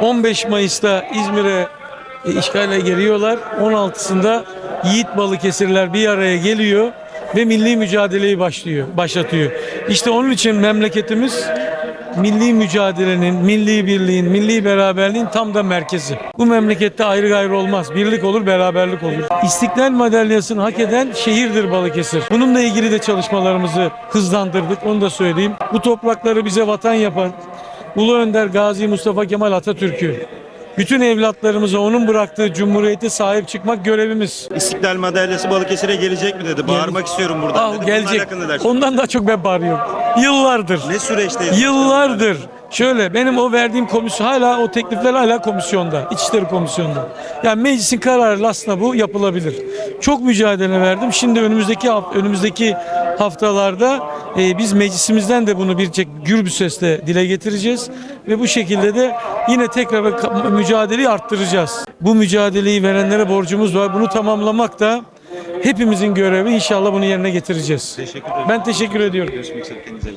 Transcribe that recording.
15 Mayıs'ta İzmir'e işgale geliyorlar. 16'sında Yiğit Balıkesirler bir araya geliyor ve milli mücadeleyi başlıyor, başlatıyor. İşte onun için memleketimiz milli mücadelenin, milli birliğin, milli beraberliğin tam da merkezi. Bu memlekette ayrı gayrı olmaz. Birlik olur, beraberlik olur. İstiklal madalyasını hak eden şehirdir Balıkesir. Bununla ilgili de çalışmalarımızı hızlandırdık. Onu da söyleyeyim. Bu toprakları bize vatan yapan Ulu Önder Gazi Mustafa Kemal Atatürk'ü bütün evlatlarımıza onun bıraktığı cumhuriyete sahip çıkmak görevimiz. İstiklal madalyası Balıkesir'e gelecek mi dedi. Bağırmak istiyorum buradan Ah, dedi. Gelecek. Ondan daha çok ben bağırıyorum. Yıllardır. Ne süreçteyiz? Yıllardır. Şöyle benim o verdiğim komisyon hala o teklifler hala komisyonda. İçişleri Komisyonu'nda. Yani meclisin kararı aslında bu yapılabilir. Çok mücadele verdim. Şimdi önümüzdeki önümüzdeki haftalarda e, biz meclisimizden de bunu bir gür bir sesle dile getireceğiz ve bu şekilde de yine tekrar mücadeleyi arttıracağız. Bu mücadeleyi verenlere borcumuz var. Bunu tamamlamak da hepimizin görevi. İnşallah bunu yerine getireceğiz. Teşekkür ederim. Ben teşekkür ediyorum. Görüşmek üzere. Kendinize.